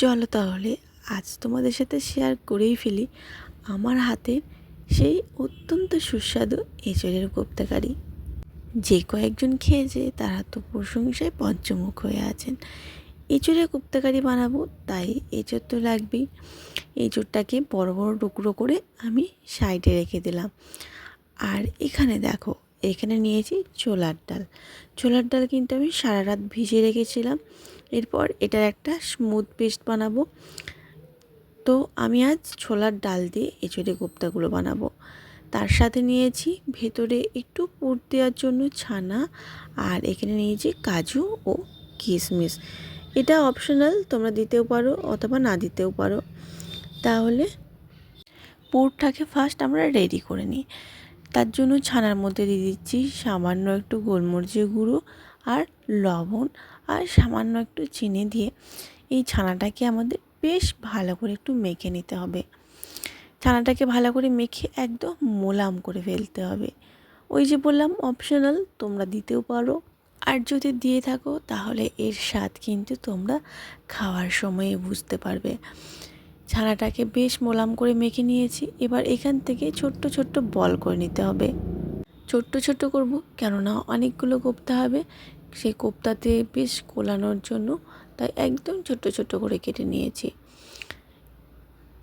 চলো তাহলে, আজ তোমাদের সাথে শেয়ার করেই ফেলি। আমার হাতের সেই অত্যন্ত সুস্বাদু এঁচড়ের কোপ্তাকারি যে কয়েকজন খেয়েছে, তারা তো প্রশংসায় পঞ্চমুখ হয়ে আছেন। এঁচড়ের কোপ্তাকারি বানাবো, তাই এঁচড় তো লাগবেই। এঁচড়টাকে বড় বড় টুকরো করে আমি সাইডে রেখে দিলাম। আর এখানে দেখো, এখানে নিয়েছি ছোলার ডাল। ছোলার ডাল কিন্তু আমি সারা রাত ভিজিয়ে রেখেছিলাম। এরপর এটার একটা স্মুথ পেস্ট বানাবো। তো আমি আজ ছোলার ডাল দিয়ে এঁচড়ে কোপ্তাগুলো বানাবো। তার সাথে নিয়েছি ভেতরে একটু পুর দেওয়ার জন্য ছানা আর এখানে নিয়েছি কাজু ও কিশমিশ এটা অপশনাল তোমরা দিতেও পারো অথবা না দিতেও পারো। তাহলে পুরটাকে ফার্স্ট আমরা রেডি করে নিই। তার জন্য ছানার মধ্যে দিয়ে দিচ্ছি সামান্য একটু গোলমরিচের গুঁড়ো আর লবণ আর সামান্য একটু চিনি দিয়ে এই ছানাটাকে আমাদের বেশ ভালো করে একটু মেখে নিতে হবে। ছানাটাকে ভালো করে মেখে একদম মোলাম করে ফেলতে হবে। ওই যে বললাম অপশনাল তোমরা দিতেও পারো। আর যদি দিয়ে থাকো, তাহলে এর স্বাদ কিন্তু তোমরা খাওয়ার সময়ে বুঝতে পারবে। ছানাটাকে বেশ মোলাম করে মেখে নিয়েছি। এবার এখান থেকে ছোট্ট ছোট্ট বল করে নিতে হবে। ছোট্ট ছোট্ট করব, কেননা অনেকগুলো কোপ্তা হবে। সেই কোপ্তাতে বেশ কোলানোর জন্য তাই একদম ছোট ছোট করে কেটে নিয়েছি।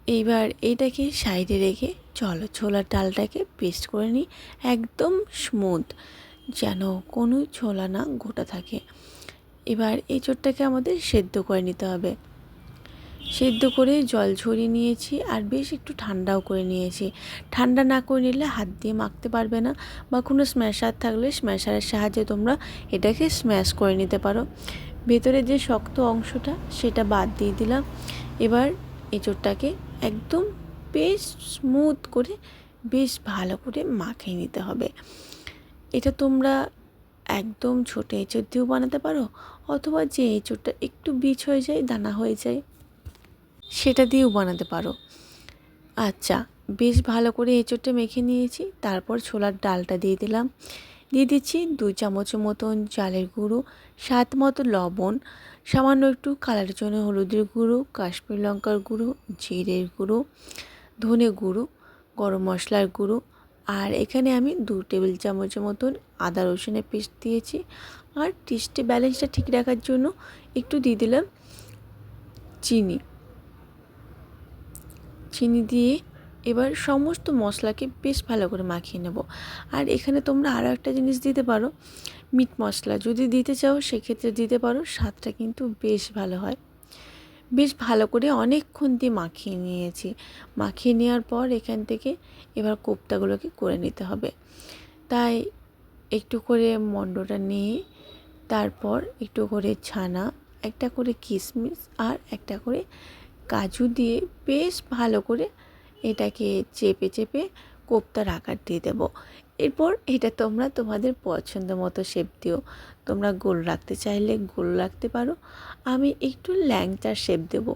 এইবার এইটাকে সাইডে রেখে চলো ছোলার ডালটাকে পেস্ট করে নিই একদম স্মুথ যেন কোনো ছোলা না গোটা থাকে। এবার এই চোটটাকে আমাদের সেদ্ধ করে নিতে হবে। সেদ্ধ করে জল ঝরিয়ে নিয়েছি আর বেশ একটু ঠান্ডাও করে নিয়েছি। ঠান্ডা না করে নিলে হাত দিয়ে মাখতে পারবে না বা কোনো স্ম্যাশার থাকলে স্ম্যাশারের সাহায্যে তোমরা এটাকে স্ম্যাশ করে নিতে পারো। ভেতরে যে শক্ত অংশটা সেটা বাদ দিয়ে দিলাম। এবার এঁচোড়টাকে একদম বেশ স্মুথ করে বেশ ভালো করে মাখিয়ে নিতে হবে। এটা তোমরা একদম ছোটো এঁচোড় দিয়েও বানাতে পারো অথবা যে এঁচোড়টা একটু বীজ হয়ে যায় দানা হয়ে যায়। সেটা দিয়েও বানাতে পারো। আচ্ছা বেশ ভালো করে এঁচোড়টা মেখে নিয়েছি, তারপর ছোলার ডালটা দিয়ে দিলাম। দিয়ে দিচ্ছি দুই চামচের মতন চালের গুঁড়ো, স্বাদ মতো লবণ, সামান্য একটু কালারের জন্য হলুদের গুঁড়ো, কাশ্মীর লঙ্কার গুঁড়ো, জিরের গুঁড়ো, ধনে গুঁড়ো, গরম মশলার গুঁড়ো, আর এখানে আমি দু টেবিল চামচের মতন আদা রসুনের পেস্ট দিয়েছি। আর টেস্টে ব্যালেন্সটা ঠিক রাখার জন্য একটু দিয়ে দিলাম চিনি। চিনি দিয়ে এবার সমস্ত মশলাকে বেশ ভালো করে মাখিয়ে নেব। আর এখানে তোমরা আরও একটা জিনিস দিতে পারো, মিট মশলা। যদি দিতে চাও, সেক্ষেত্রে দিতে পারো, স্বাদটা কিন্তু বেশ ভালো হয়। বেশ ভালো করে অনেকক্ষণ দিয়ে মাখিয়ে নিয়েছি। মাখিয়ে নেওয়ার পর এখান থেকে এবার কোপ্তাগুলোকে করে নিতে হবে। তাই একটু করে মণ্ডটা নিয়ে, তারপর একটু করে ছানা, একটা করে কিশমিশ আর একটা করে কাজু দিয়ে বেশ ভালো করে এটাকে চেপে চেপে কোপ্তার আকার দিয়ে দেবো। এরপর এটা তোমরা তোমাদের পছন্দ মতো শেপ দিও। তোমরা গোল রাখতে চাইলে গোল রাখতে পারো। আমি একটু ল্যাংচার শেপ দেব।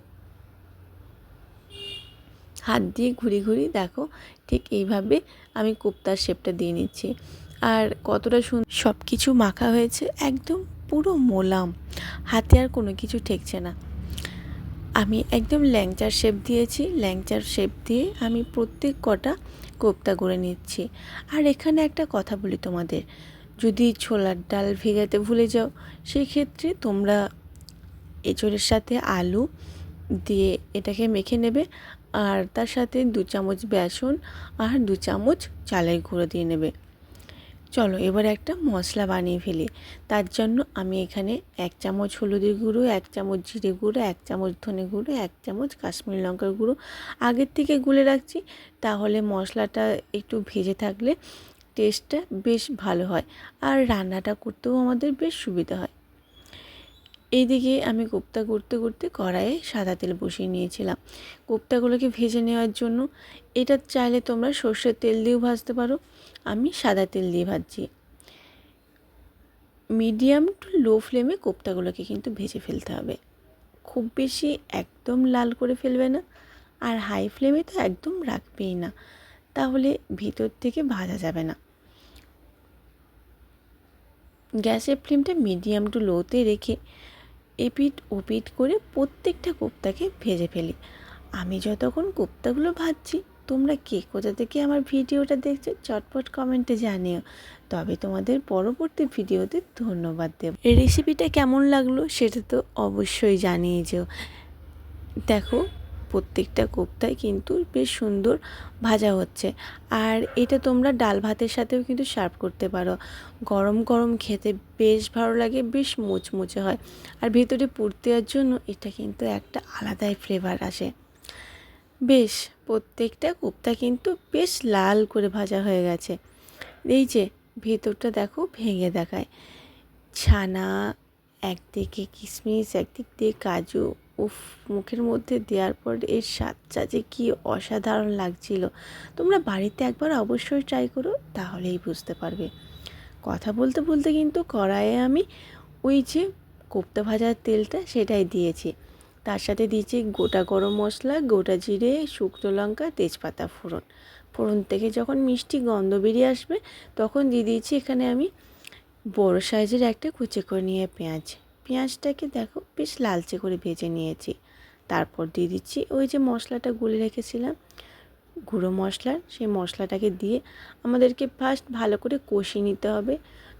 হাত দিয়ে ঘুরি ঘুরি দেখো ঠিক এইভাবে আমি কোপ্তার শেপটা দিয়ে নিচ্ছি। আর কতটা শুন সব কিছু মাখা হয়েছে, একদম পুরো মোলাম। হাতে আর কোনো কিছু ঠেকছে না। আমি একদম ল্যাংচার শেপ দিয়েছি, ল্যাংচার শেপ দিয়ে আমি প্রত্যেক কটা কোপ্তা করে নিচ্ছি। আর এখানে একটা কথা বলি তোমাদের, যদি ছোলার ডাল ভেজাতে ভুলে যাও সেই ক্ষেত্রে তোমরা এঁচড়ের সাথে আলু দিয়ে এটাকে মেখে নেবে, আর তার সাথে দু চামচ বেসন আর দু চামচ চালের গুঁড়ো দিয়ে নেবে। চলো এবার একটা মশলা বানিয়ে ফেলি। তার জন্য আমি এখানে এক চামচ হলুদের গুঁড়ো, এক চামচ জিরে গুঁড়ো, এক চামচ ধনে গুঁড়ো, এক চামচ কাশ্মীরি লঙ্কার গুঁড়ো। আগের থেকে গুলে রাখছি, তাহলে মশলাটা একটু ভেজে থাকলে টেস্টটা বেশ ভালো হয়। আর রান্নাটা করতেও আমাদের বেশ সুবিধা হয়। এইদিকে আমি কোপ্তা করতে করতে কড়াইয়ে সাদা তেল বসিয়ে নিয়েছিলাম। কোপ্তাগুলোকে ভেজে নেওয়ার জন্য এটা চাইলে তোমরা সর্ষের তেল দিয়েও ভাজতে পারো। আমি সাদা তেল দিয়ে ভাজছি। মিডিয়াম টু লো ফ্লেমে কোপ্তাগুলোকে কিন্তু ভেজে ফেলতে হবে। খুব বেশি একদম লাল করে ফেলবে না আর হাই ফ্লেমে তো একদম রাখবেই না। তাহলে ভিতর থেকে ভাজা যাবে না। গ্যাসের ফ্লেমটা মিডিয়াম টু লোতে রেখে এপিট ওপিট করে প্রত্যেকটা কোপ্তাকে ভেজে ফেলি। আমি যতক্ষণ কোপ্তাগুলো ভাজছি, তোমরা কে কোথা থেকে আমার ভিডিওটা দেখছ চটপট কমেন্টে জানিও। তবে তোমাদের পরবর্তী ভিডিওতে ধন্যবাদ দেব। রেসিপিটা কেমন লাগল সেটা তো অবশ্যই জানিয়ে যেও। দেখো প্রত্যেকটা কোপ্তাই কিন্তু বেশ সুন্দর ভাজা হচ্ছে। আর এটা তোমরা ডাল ভাতের সাথেও কিন্তু সার্ভ করতে পারো। গরম গরম খেতে বেশ ভালো লাগে, বেশ মুচমুচে হয়। আর ভেতরে পুর দেওয়ার জন্য এটা কিন্তু একটা আলাদাই ফ্লেভার আসে। বেশ, প্রত্যেকটা কোপ্তা কিন্তু বেশ লাল করে ভাজা হয়ে গেছে। এই যে, ভেতরটা দেখো ভেঙে দেখায়। ছানা, একদিকে কিশমিশ একদিক দিয়ে কাজু উফ, মুখের মধ্যে দেওয়ার পর এর স্বাদটা যে কী অসাধারণ লাগছিল। তোমরা বাড়িতে একবার অবশ্যই ট্রাই করো, তাহলেই বুঝতে পারবে। কথা বলতে বলতে কিন্তু কড়াইয়ে আমি ওই যে কোপ্তা ভাজার তেলটা সেটাই দিয়েছি। তার সাথে দিয়েছি গোটা গরম মশলা, গোটা জিরে, শুকনো লঙ্কা, তেজপাতা ফোড়ন। ফোড়ন থেকে যখন মিষ্টি গন্ধ বেরিয়ে আসবে, তখন দিয়ে দিয়েছি এখানে আমি বড় সাইজের একটা কুচি করে নিয়ে পেঁয়াজ। পেঁয়াজটাকে দেখো বেশ লালচে করে ভেজে নিয়েছি। তারপর দিয়ে দিচ্ছি ওই যে মশলাটা গুলে রেখেছিলাম, গুঁড়ো মশলার সেই মশলাটাকে দিয়ে আমাদেরকে ফার্স্ট ভালো করে কষিয়ে নিতে হবে,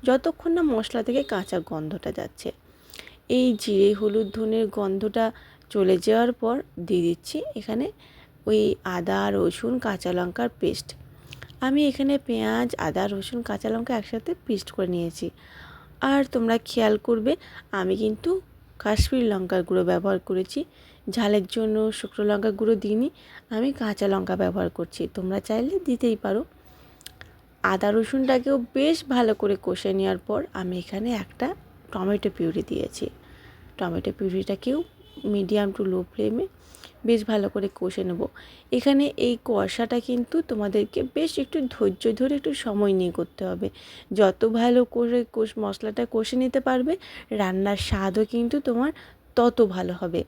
যতক্ষণ না মশলা থেকে কাঁচা গন্ধটা যাচ্ছে। এই জিরে, হলুদ, ধনের গন্ধটা চলে যাওয়ার পর দিয়ে দিচ্ছি এখানে ওই আদা, রসুন, কাঁচা লঙ্কার পেস্ট। আমি এখানে পেঁয়াজ, আদা, রসুন, কাঁচা লঙ্কা একসাথে পেস্ট করে নিয়েছি। আর তোমরা খেয়াল করবে, আমি কিন্তু কাশ্মীর লঙ্কার গুঁড়ো ব্যবহার করেছি। ঝালের জন্য শুকনো লঙ্কা গুঁড়ো দিইনি, আমি কাঁচা লঙ্কা ব্যবহার করছি। তোমরা চাইলে দিতেই পারো। আদা রসুনটাকেও বেশ ভালো করে কষে নেওয়ার পর আমি এখানে একটা টমেটো পিউরি দিয়েছি। টমেটো পিউরিটাকেও মিডিয়াম টু লো ফ্লেমে বেশ ভালো করে কষে নেব। এখানে এই কষাটা কিন্তু তোমাদেরকে বেশ একটু ধৈর্য ধরে একটু সময় নিয়ে করতে হবে। যত ভালো করে কোষ, মশলাটা কষে নিতে পারবে, রান্নার স্বাদও কিন্তু তোমার তত ভালো হবে।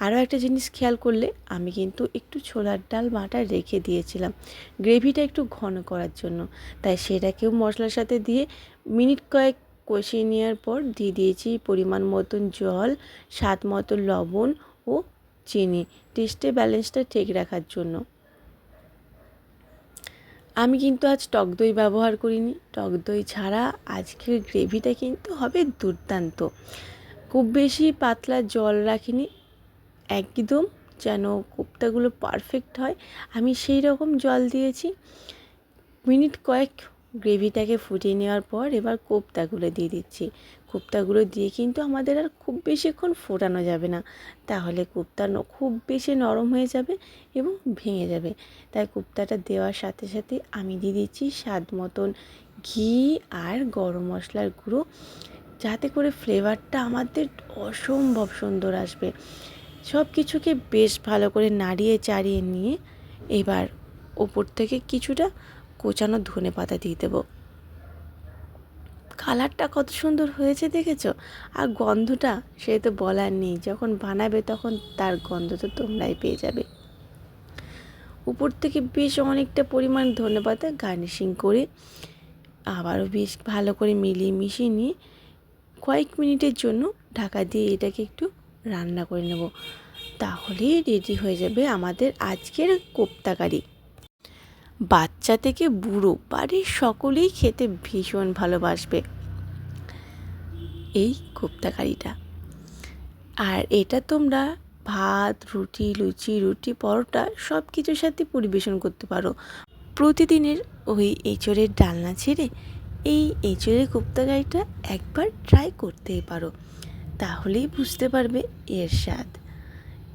আরও একটা জিনিস খেয়াল করলে আমি কিন্তু একটু ছোলার ডাল বাটা রেখে দিয়েছিলাম। গ্রেভিটা একটু ঘন করার জন্য। তাই সেটাকেও মশলার সাথে দিয়ে মিনিট কয়েক কষিয়ে নেওয়ার পর দিয়ে দিয়েছি পরিমাণ মতন জল, স্বাদ মতো লবণ ও চিনি। টেস্টে ব্যালেন্সটা ঠিক রাখার জন্য। আমি কিন্তু আজ টক দই ব্যবহার করিনি। টক দই ছাড়া আজকের গ্রেভিটা কিন্তু হবে দুর্দান্ত। খুব বেশি পাতলা জল রাখিনি। একদম যেন কোপ্তাগুলো পারফেক্ট হয়। আমি সেই রকম জল দিয়েছি। মিনিট কয়েক গ্রেভিটাকে ফুটিয়ে নেওয়ার পর এবার কোপ্তাগুলো দিয়ে দিচ্ছি। কোপ্তাগুলো দিয়ে কিন্তু আমাদের আর খুব বেশিক্ষণ ফোটানো যাবে না। তাহলে কোপ্তা খুব বেশি নরম হয়ে যাবে এবং ভেঙে যাবে। তাই কোপ্তাটা দেওয়ার সাথে সাথে আমি দিয়ে দিচ্ছি স্বাদ মতন ঘি আর গরম মশলার গুঁড়ো। যাতে করে ফ্লেভারটা আমাদের অসম্ভব সুন্দর আসবে। সব কিছুকে বেশ ভালো করে নাড়িয়ে চাড়িয়ে নিয়ে এবার ওপর থেকে কিছুটা কোচানো ধনে পাতা দিয়ে দেবো। কালারটা কত সুন্দর হয়েছে দেখেছ? আর গন্ধটা সে তো বলার নেই। যখন বানাবে তখন তার গন্ধ তো তোমরাই পেয়ে যাবে। উপর থেকে বেশ অনেকটা পরিমাণ ধনে পাতা গার্নিশিং করে আবারও বেশ ভালো করে মিলিয়ে মিশিয়ে নিয়ে কয়েক মিনিটের জন্য ঢাকা দিয়ে এটাকে একটু রান্না করে নেব। তাহলেই রেডি হয়ে যাবে আমাদের আজকের কোপ্তাকারি। বাচ্চা থেকে বুড়ো, বাড়ির সকলেই খেতে ভীষণ ভালোবাসবে। এই কোপ্তাকারিটা। আর এটা তোমরা ভাত, রুটি, লুচি, রুটি, পরোটা সব কিছুর সাথে পরিবেশন করতে পারো। প্রতিদিনের ওই এঁচড়ের ডালনা ছেড়ে এই এঁচড়ের কোপ্তাকারিটা একবার ট্রাই করতেই পারো। তাহলেই বুঝতে পারবে এর স্বাদ।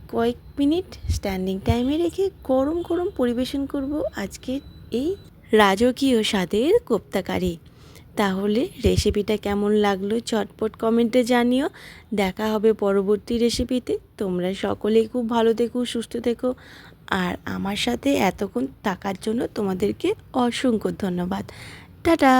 কয়েক মিনিট স্ট্যান্ডিং টাইমে রেখে গরম গরম পরিবেশন করব আজকের এই রাজকীয় স্বাদের কোপ্তাকারি তাহলে রেসিপিটা কেমন লাগল চটপট কমেন্টে জানিও। দেখা হবে পরবর্তী রেসিপিতে তোমরা সকলেই খুব ভালো থেকো, সুস্থ থেকো। আর আমার সাথে এতক্ষণ থাকার জন্য তোমাদেরকে অসংখ্য ধন্যবাদ। টাটা!